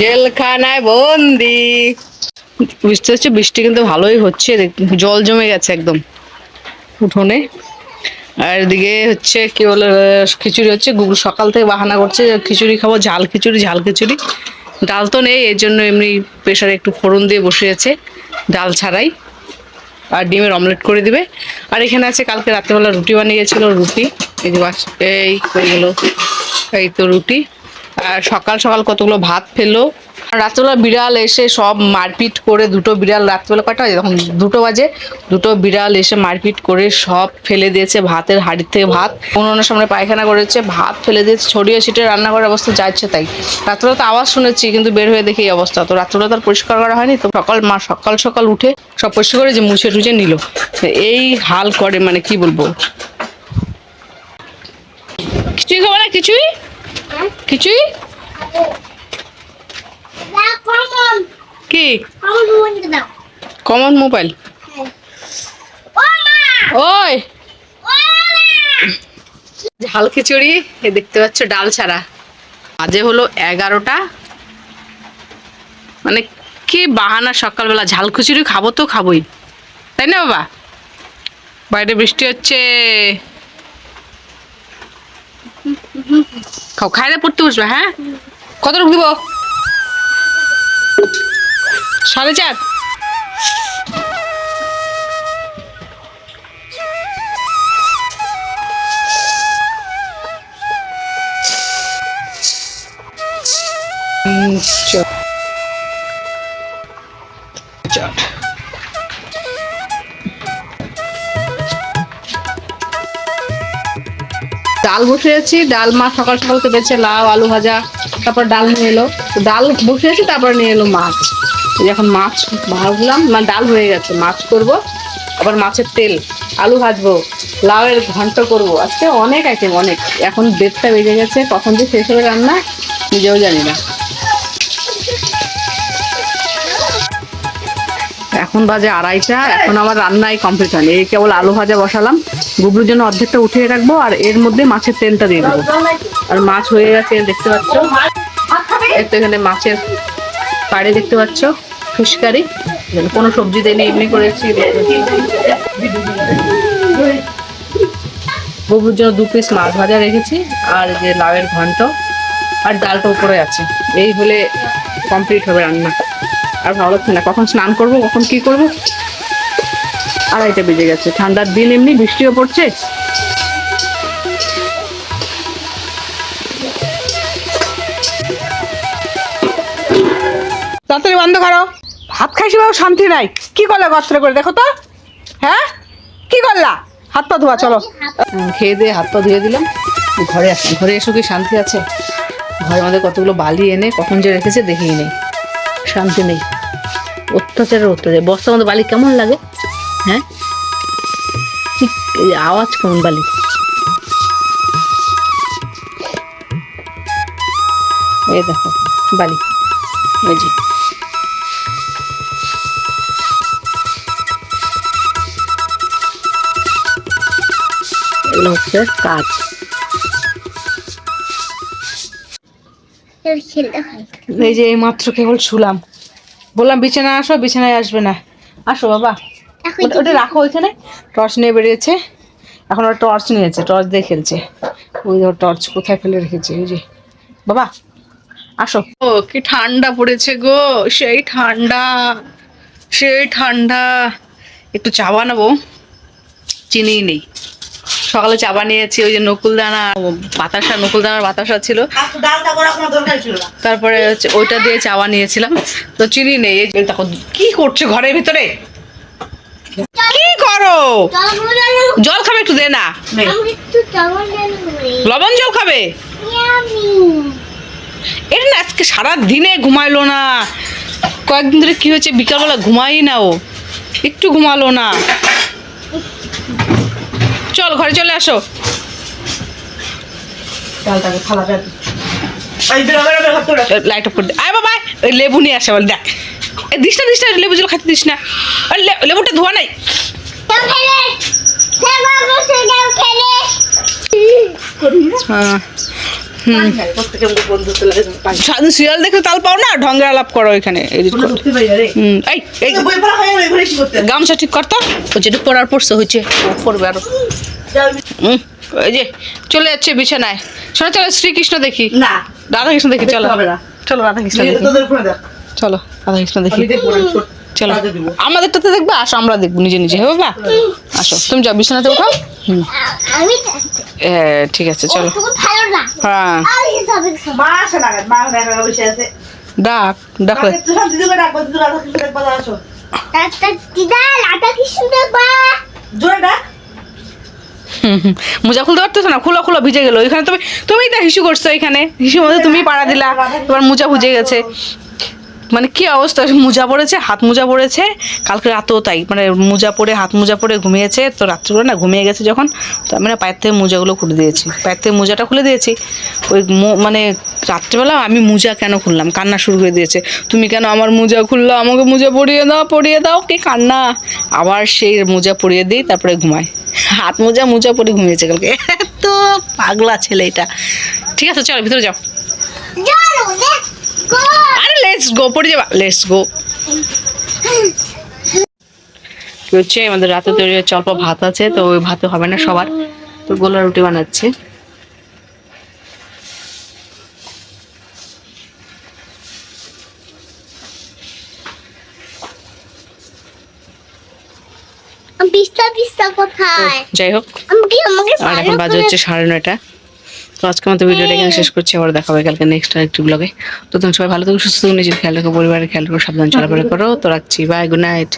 জেলখানায় বন্দি। বৃষ্টি হচ্ছে বৃষ্টি কিন্তু ভালোই হচ্ছে। জল জমে গেছে একদম উঠোনে। আর এদিকে হচ্ছে কি বলে, খিচুড়ি হচ্ছে। গুগু সকাল থেকে বাহানা করছে। খিচুড়ি খাব, ঝাল খিচুড়ি ঝাল খিচুড়ি। ডাল তো নেই, এর জন্য এমনি প্রেশারে একটু ফোড়ন দিয়ে বসে আছে ডাল ছাড়াই। আর ডিমের অমলেট করে দিবে। আর এখানে আছে, কালকে রাত্রেবেলা রুটি বানিয়েছিল রুটি। এই যে এই হয়ে গেলো। এই তো রুটি। আর সকাল সকাল কতগুলো ভাত আর রাত্রেবেলা বিড়াল এসে সব মারপিট করে দুটো বিড়াল, রাত্রেবেলা কয়টা বাজে? তখন দুটো বাজে। দুটো বিড়াল এসে মারপিট করে সব ফেলে দিয়েছে ভাতের হাঁড়ির থেকে ভাত। উনুনের সামনে পায়খানা করেছে, ভাত ফেলে দিয়েছে, ছড়িয়ে ছিটিয়ে রান্নাঘরের অবস্থা যাচ্ছে তাই। রাত্রেবেলা তো আওয়াজ শুনেছি, কিন্তু বের হয়ে দেখি এই অবস্থা। তো রাত্রেবেলা তো আর পরিষ্কার করা হয়নি, তো সকাল মা সকাল সকাল উঠে সব পরিষ্কার করে যে মুছে টুছে নিল। এই হাল করে মানে কি বলব? কিছুই খাব না, কিছুই? কিছুই কি? কমন মোবাইল ওই। ঝাল খিচুড়ি, এ দেখতে পাচ্ছ ডাল ছাড়া। আজে হলো এগারোটা। মানে কি বাহানা সকালবেলা, ঝাল খিচুড়ি খাব তো খাবোই। তাই না, বাবা? বাইরে বৃষ্টি হচ্ছে। খাও খাইলে পড়তে বসবে হ্যাঁ? কত রূপ দিব? সাড়ে চার? চ- ডাল বসিয়েছি, ডাল মা সকাল সকাল কেটেছে লাউ, আলু ভাজা, তারপর ডাল নিয়ে এলো। তো ডাল বসিয়েছি, তারপর নিয়ে এলো মাছ। এখন মাছ ভাজলাম মানে ডাল হয়ে গেছে, মাছ করব, আবার মাছের তেল, আলু ভাজবো, লাউয়ের ঘন্ট করব। আজকে অনেক আইটেম অনেক। এখন দেড়টা বেজে গেছে, কখন যে শেষ হবে রান্না, নিজেও জানি না। এখন বাজে আড়াইটা, এখন আমার রান্নাই কমপ্লিট হয়নি। এই কেবল আলু ভাজা বসালাম। গুবলুর জন্য অর্ধেকটা উঠিয়ে রাখব আর এর মধ্যে মাছের তেলটা দিয়ে দেবো। আর মাছ হয়ে গেছে, দেখতে পাচ্ছ? তো এখানে মাছের পাড়ে দেখতে পাচ্ছ? Fish curry. কোনো সবজি দেয়নি, এমনি করেছি। গুবলুর জন্য দু পিস মাছ ভাজা রেখেছি, আর যে লাউয়ের ঘন্ট, আর ডালটা উপরে আছে। এই হলে কমপ্লিট হবে রান্না। আর ভালো লাগছে না। কখন স্নান করব কখন কি করব? আড়াইটা বেজে গেছে। ঠান্ডার দিন এমনি বৃষ্টিও পড়ছে। তাড়াতাড়ি বন্ধ করো। ভাত খাইছি বাবু শান্তি নাই। কি করলে গত্র করে? দেখো তো। হ্যাঁ? কি করলা? হাত পা ধোয়া চলো। খেয়ে দিয়ে হাত পা ধুয়ে দিলাম। ঘরে আসি ঘরে এসো কি শান্তি আছে? ঘরের মধ্যে কতগুলো বালি এনে কখন যে রেখেছে দেখেই নেই। শান্তি নেই। অত্যাচারের অত্যাচার বস্তার মধ্যে বালি কেমন লাগে? হ্যাঁ? ঠিক আওয়াজ কেমন বালি? এই দেখো বালি। ওই যে। এগুলো হচ্ছে কাজ। এই যে এই মাত্র কেবল শুলাম। বললাম বিছানায় আসো বিছানায় আসবে না। আসো বাবা। ওটা- ওটা রাখো ওইখানে। টর্চ নিয়ে বেরিয়েছে। এখন ওর টর্চ নিয়েছে টর্চ দিয়ে খেলছে। ওই ওর টর্চ কোথায় ফেলে রেখেছে ওই যে। বাবা আসো। ও কি ঠান্ডা পড়েছে গো সেই ঠান্ডা সেই ঠান্ডা। একটু চা বানাবো চিনিই নেই। সকালে চা বানিয়েছি ওই যে নকুলদানা বাতাসা নকুলদানার বাতাসা ছিল। তারপরে হচ্ছে ওইটা দিয়ে চা বানিয়েছিলাম। তো চিনি নেই এই দেখো কি করছ ঘরের ভিতরে? কি করো? জল খাবে একটু দে না। লবণ জল খাবে? এটা না আজকে সারা দিনে ঘুমাইলো না। কয়েকদিন ধরে কি হয়েছে? বিকালবেলা ঘুমাই না ও একটু ঘুমালো না। চল ঘরে চলে আসো। লাইট অফ করে আয় বাবা ওই লেবু নিয়ে আসে বলে দেখ। এই দিস না দিস না লেবু জল খাইতে দিস না। লেবুটা ধোয়া নাই। হ্যাঁ। সারাদিন সিরিয়াল দেখে তাল পাও না? ঢঙ্গের আলাপ করো এখানে এডিট করো। হুম, এই এই। গামছা ঠিক করতো ও যেটা পড়ার পড়ছে হচ্ছে ও পড়বে আরও। হুম, এই যে চলে যাচ্ছে বিছানায়। শোনো চলো শ্রীকৃষ্ণ দেখি। না। রাধা কৃষ্ণ দেখি চলো। দেখতে হবে না। চলো রাধা কৃষ্ণ দেখি। চলো রাধা কৃষ্ণ দেখি চলো। কাজে দিব। আমাদেরটা তো দেখবে আসো আমরা দেখব নিজে নিজে। হ্যাঁ বাবা আসো তুমি যাও বিছানাতে উঠো। হুম। এ, ঠিক আছে চলো। তুমি হ্যাঁ। আমি হিসাবে মা আসে না মা দেখা বসে আছে। ডাক ডাক হুম, হুম। মোজা খুলতে পারতেছো না খুলো খুলো ভিজে গেলো। এখানে তুমি তুমিই তো হিসু করছ এখানে। হিসু মধ্যে তুমি পাড়া দিলা। এবার মোজা ভুজে গেছে। মানে কি অবস্থা? মোজা পড়েছে, হাত মোজা পড়েছে, কালকে রাতেও তাই মানে মোজা পরে, হাত মোজা পরে ঘুমিয়েছে, তো রাত্রিবেলা না ঘুমিয়ে গেছে যখন, তো আমি না পায়ের থেকে মোজাগুলো খুলে দিয়েছি, পায়ের থেকে মোজাটা খুলে দিয়েছি, ওই মানে রাত্রিবেলা আমি মোজা কেন খুললাম? কান্না শুরু করে দিয়েছে, তুমি কেন আমার মোজা খুললো? আমাকে মোজা পরিয়ে দাও পরিয়ে দাও, কি কান্না? আবার সেই মোজা পরিয়ে দিই, তারপরে ঘুমায় হাত মোজা মোজা পরে ঘুমিয়েছে কালকে। এত পাগলা ছেলে এটা। ঠিক আছে, চলো ভিতরে যাও। লেটস গো পড়ে যাবা লেটস গো কি হচ্ছে? আমাদের রাতে তৈরি হচ্ছে অল্প ভাত আছে তো ওই ভাতে হবে না সবার। তো গোলা রুটি বানাচ্ছে। যাই হোক। আর এখন বাজে হচ্ছে সাড়ে নয়টা। তো আজকে মতো ভিডিওটা এখানে শেষ করছি, আবার দেখা হবে কালকে নেক্সট আরেকটি ব্লগে তো তুমি সবাই ভালো থাকো, সুস্থ নিজের খেয়াল রাখো, পরিবারের খেয়াল রাখো, সাবধান চলাফেরা করো। তো রাখছি বাই গুড নাইট